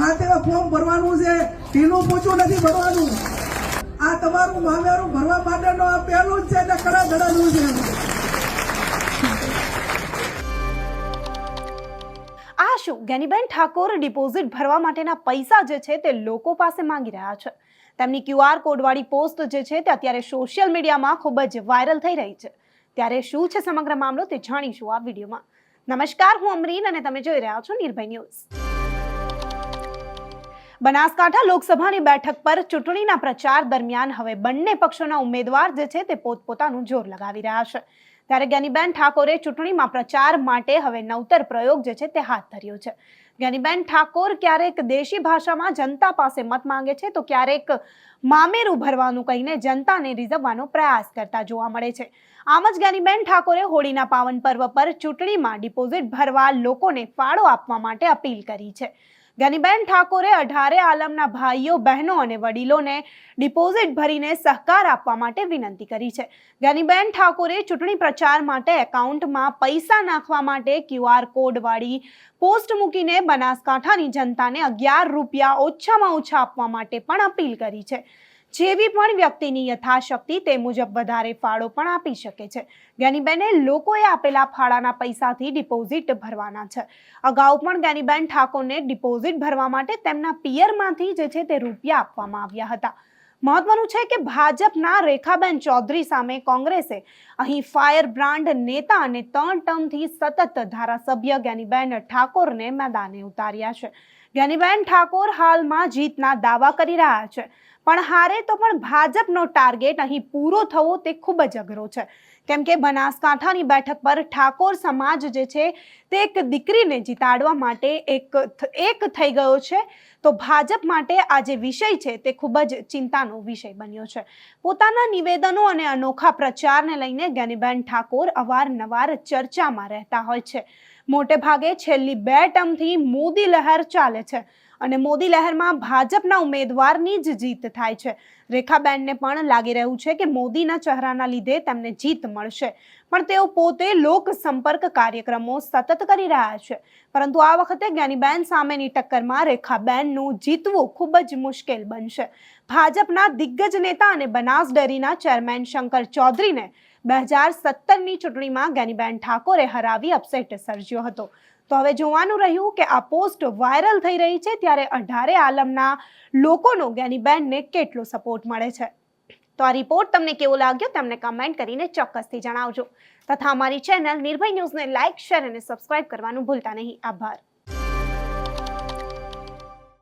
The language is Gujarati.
હાથે ફોર્મ ભરવાનું છે ઢીલું પૂછું નથી ભરવાનું. આ તમારું મામેરું ભરવા માટેનો આ પહેલું જ છે એટલે કડા ધડાનું છે. આ શું? જ્ઞાનીબેન ઠાકોર ડિપોઝિટ ભરવા માટેના પૈસા જે છે તે લોકો પાસે માંગી રહ્યા છે. તેમની ક્યુઆર કોડવાળી પોસ્ટ જે છે તે અત્યારે સોશિયલ મીડિયામાં ખૂબ જ વાયરલ થઈ રહી છે. ત્યારે શું છે સમગ્ર મામલો તે જાણીશું આ વિડીયોમાં. નમસ્કાર, હું અમરીન અને તમે જોઈ રહ્યા છો નિર્ભય ન્યૂઝ. બનાસકાંઠા લોકસભાની બેઠક પર ચૂંટણીના પ્રચાર દરમિયાન હવે બંને પક્ષોના ઉમેદવાર જે છે તે પોતપોતાનું જોર લગાવી રહ્યા છે. ત્યારે જ્ઞાનીબેન ઠાકોરે ચૂંટણીમાં પ્રચાર માટે હવે નવતર પ્રયોગ જે છે તે હાથ ધર્યો છે. જ્ઞાનીબેન ઠાકોર ક્યારેક દેશી ભાષામાં જનતા પાસે મત માંગે છે તો ક્યારેક મામેરું ભરવાનું કહીને જનતાને રીઝવવાનો પ્રયાસ કરતા જોવા મળે છે. આમ જ જ્ઞાનીબેન ઠાકોરે હોળીના પાવન પર્વ પર ચૂંટણીમાં ડિપોઝિટ ભરવા લોકોને ફાળો આપવા માટે અપીલ કરી છે. ગનીબેન ઠાકોરે અઢારે આલમના ભાઈઓ, બહેનો અને વડીલોને ડિપોઝિટ ભરીને સહકાર આપવા માટે વિનંતી કરી છે. ગનીબેન ઠાકોરે ચૂંટણી પ્રચાર માટે એકાઉન્ટમાં પૈસા નાખવા માટે ક્યુઆર કોડવાળી પોસ્ટ મૂકીને બનાસકાંઠાની જનતાને અગિયાર રૂપિયા ઓછામાં ઓછા આપવા માટે પણ અપીલ કરી છે. જેવી પણ વ્યક્તિની યથાશક્તિ તે મુજબ વધારે ફાળો પણ આપી શકે છે. જ્ઞાનીબેને લોકોએ આપેલા ફાળાના પૈસાથી ડિપોઝિટ ભરવાના છે. અગાઉ પણ જ્ઞાનીબેન ઠાકોરને ડિપોઝિટ ભરવા માટે તેમના પિયરમાંથી જે છે તે રૂપિયા આપવામાં આવ્યા હતા. મહત્વનું છે કે ભાજપના રેખાબેન ચૌધરી સામે કોંગ્રેસે અહીં ફાયર બ્રાન્ડ નેતા અને ત્રણ ટર્મથી સતત ધારાસભ્ય જ્ઞાનીબેન ઠાકોરને મેદાને ઉતાર્યા છે. જ્ઞાનીબેન ઠાકોર હાલમાં જીતના દાવા કરી રહ્યા છે. પણ હારે તો પણ ભાજપનો ટાર્ગેટ અહીં પૂરો થવો તે ખૂબ જ અઘરો છે. કેમ કે બનાસકાંઠાની બેઠક પર ઠાકોર સમાજ જે છે તે એક દીકરીને જીતાડવા માટે એક એક થઈ ગયો છે. તો ભાજપ માટે આ જે વિષય છે તે ખૂબ જ ચિંતાનો વિષય બન્યો છે. પોતાના નિવેદનો અને અનોખા પ્રચારને લઈને જ્ઞાનીબેન ઠાકોર અવારનવાર ચર્ચામાં રહેતા હોય છે. મોટે ભાગે છેલ્લી બે ટર્મથી મોદી લહેર ચાલે છે અને મોદી લહેરમાં ભાજપના ઉમેદવારની જ જીત થાય છે. રેખાબેનને પણ લાગી રહ્યું છે કે મોદીના ચહેરાના લીધે તેમને જીત મળશે. પણ તેઓ પોતે લોક સંપર્ક કાર્યક્રમો સતત કરી રહ્યા છે. પરંતુ આ વખતે જ્ઞાનીબેન સામેની ટક્કરમાં રેખાબેનનું જીતવું ખૂબ જ મુશ્કેલ બનશે. ભાજપના દિગ્ગજ નેતા અને બનાસ ડેરીના ચેરમેન શંકર ચૌધરીને બે હજાર સત્તરની ચૂંટણીમાં ગેનીબેન ઠાકોરે હરાવી અપસેટ સર્જ્યો હતો. તો હવે જોવાનું રહ્યું કે આ પોસ્ટ વાયરલ થઈ રહી છે ત્યારે અઢારે આલમના લોકોનો ગેનીબેનને કેટલો સપોર્ટ મળે છે. તો આ રિપોર્ટ તમને કેવો લાગ્યો તમને કમેન્ટ કરીને ચોક્કસથી જણાવજો. તથા અમારી ચેનલ નિર્ભય ન્યૂઝને લાઇક શેર અને સબસ્ક્રાઇબ કરવાનું ભૂલતા નહીં. આભાર.